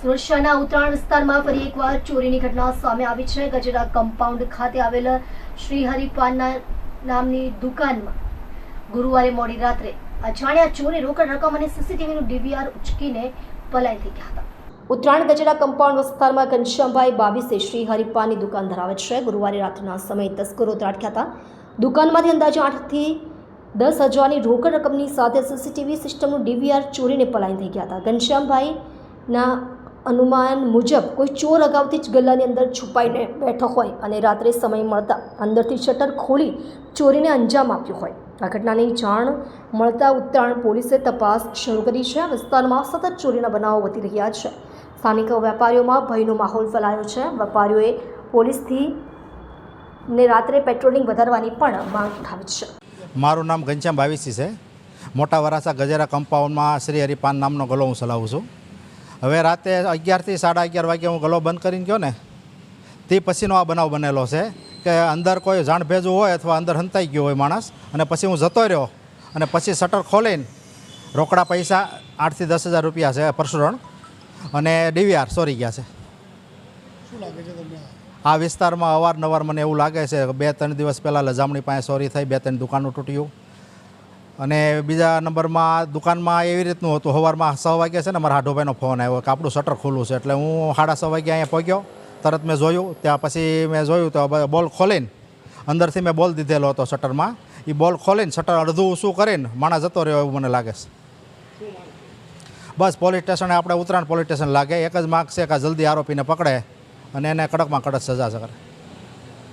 સુરક્ષાના ઉત્તરાયણ વિસ્તારમાં ફરી એકવાર ચોરીની ઘટના સામે આવી છે. ગજરા કમ્પાઉન્ડ ખાતે આવેલ શ્રી હરિપાનના નામની દુકાનમાં ગુરુવારે મોડી રાત્રે અજાણ્યા ચોરે, રોકડ રકમ અને સીસીટીવીનું ડીવીઆર ઉચકીને પલાયન થઈ ગયા હતા. ઉત્તરાયણ ગજરા કમ્પાઉન્ડ વિસ્તારમાં ઘનશ્યામભાઈ બાવીસે શ્રી હરિપાનની દુકાન ધરાવે છે. ગુરુવારે રાત્રના સમયે તસ્કરો ત્રાટક્યા હતા. દુકાનમાંથી અંદાજે આઠથી દસ હજારની રોકડ રકમની સાથે સીસીટીવી સિસ્ટમનું ડીવીઆર ચોરીને પલાયન થઈ ગયા હતા. ઘનશ્યામભાઈના અનુમાન મુજબ કોઈ ચોર અગાઉથી જ ગલ્લાની અંદર છુપાઈને બેઠો હોય અને રાત્રે સમય મળતા અંદરથી શટર ખોલી ચોરીને અંજામ આપ્યો હોય. આ ઘટનાની જાણ મળતા ઉત્તરાયણ પોલીસે તપાસ શરૂ કરી છે વિસ્તારમાં સતત ચોરીના બનાવો વધી રહ્યા છે. સ્થાનિક વેપારીઓમાં ભયનો માહોલ ફેલાયો છે. વેપારીઓએ પોલીસથી ને રાત્રે પેટ્રોલિંગ વધારવાની પણ માંગ ઉઠાવી છે. મારું નામ ઘનશ્યામ ભાવીસી છે. મોટા વરાસા ગજેરા કમ્પાઉન્ડમાં શ્રી હરિપાન નામનો ગલો હું ચલાવું છું. હવે રાતે અગિયારથી સાડા અગિયાર વાગે હું ગલો બંધ કરીને ગયો ને તે પછીનો આ બનાવ બનેલો છે કે અંદર કોઈ જાણ ભેજું હોય અથવા અંદર હંતાઈ ગયો હોય માણસ અને પછી હું જતો રહ્યો અને પછી શટર ખોલીને રોકડા પૈસા આઠથી દસ હજાર રૂપિયા છે પરશુરણ અને ડીવીઆર સોરી ગયા છે. આ વિસ્તારમાં અવારનવાર મને એવું લાગે છે બે ત્રણ દિવસ પહેલાં લજામણી પાસે સોરી થઈ બે ત્રણ દુકાનો તૂટ્યું અને બીજા નંબરમાં દુકાનમાં એવી રીતનું હતું. સવારમાં છ વાગ્યા છે ને મારા હાઢોભાઈનો ફોન આવ્યો કે આપણું શટર ખુલ્લું છે. એટલે હું સાડા છ વાગ્યા અહીંયા પહોંચ્યો. તરત મેં જોયું. ત્યાં પછી મેં જોયું તો બોલ ખોલીને અંદરથી મેં બોલ દીધેલો હતો શટરમાં. એ બોલ ખોલીને શટર અડધું શું કરીને માણસ જતો રહ્યો એવું મને લાગે છે. બસ પોલીસ સ્ટેશને આપણે ઉત્તરાયણ પોલીસ સ્ટેશન લાગે. એક જ માગ છે કે જલ્દી આરોપીને પકડે અને એને કડકમાં કડક સજા કરે.